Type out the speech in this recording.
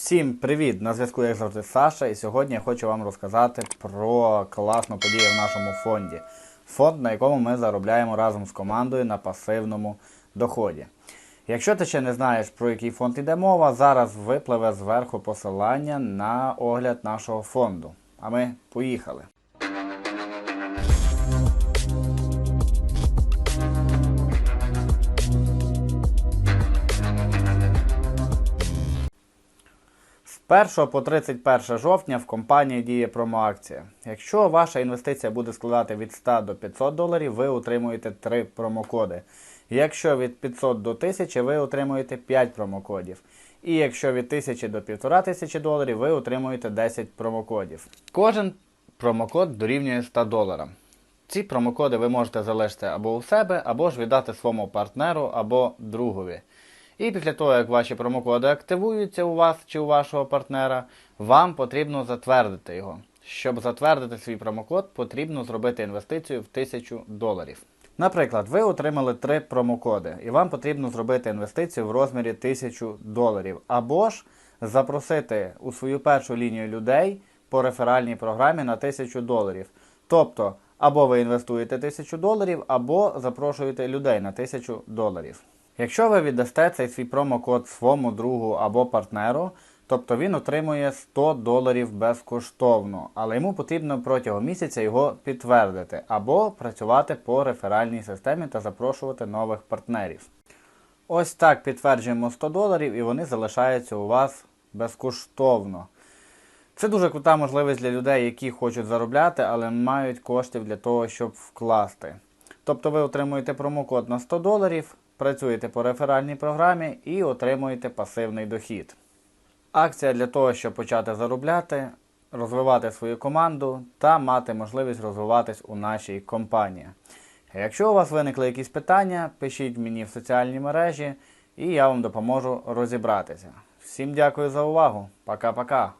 Всім привіт! На зв'язку як завжди Саша, і сьогодні я хочу вам розказати про класну подію в нашому фонді. Фонд, на якому ми заробляємо разом з командою на пасивному доході. Якщо ти ще не знаєш, про який фонд йде мова, зараз випливе зверху посилання на огляд нашого фонду. А ми поїхали. 1 по 31 жовтня в компанії діє промоакція. Якщо ваша інвестиція буде складати від 100 до 500 доларів, ви отримуєте 3 промокоди. Якщо від 500 до 1000, ви отримуєте 5 промокодів. І якщо від 1000 до 1500 доларів, ви отримуєте 10 промокодів. Кожен промокод дорівнює 100 доларам. Ці промокоди ви можете залишити або у себе, або ж віддати своєму партнеру або другові. І після того, як ваші промокоди активуються у вас чи у вашого партнера, вам потрібно затвердити його. Щоб затвердити свій промокод, потрібно зробити інвестицію в 1000 доларів. Наприклад, ви отримали три промокоди, і вам потрібно зробити інвестицію в розмірі 1000 доларів. Або ж запросити у свою першу лінію людей по реферальній програмі на 1000 доларів. Тобто, або ви інвестуєте 1000 доларів, або запрошуєте людей на 1000 доларів. Якщо ви віддасте цей свій промокод своєму другу або партнеру, тобто він отримує 100 доларів безкоштовно, але йому потрібно протягом місяця його підтвердити або працювати по реферальній системі та запрошувати нових партнерів. Ось так підтверджуємо 100 доларів і вони залишаються у вас безкоштовно. Це дуже крута можливість для людей, які хочуть заробляти, але не мають коштів для того, щоб вкласти. Тобто ви отримуєте промокод на 100 доларів, працюєте по реферальній програмі і отримуєте пасивний дохід. Акція для того, щоб почати заробляти, розвивати свою команду та мати можливість розвиватись у нашій компанії. Якщо у вас виникли якісь питання, пишіть мені в соціальні мережі і я вам допоможу розібратися. Всім дякую за увагу. Пока-пока.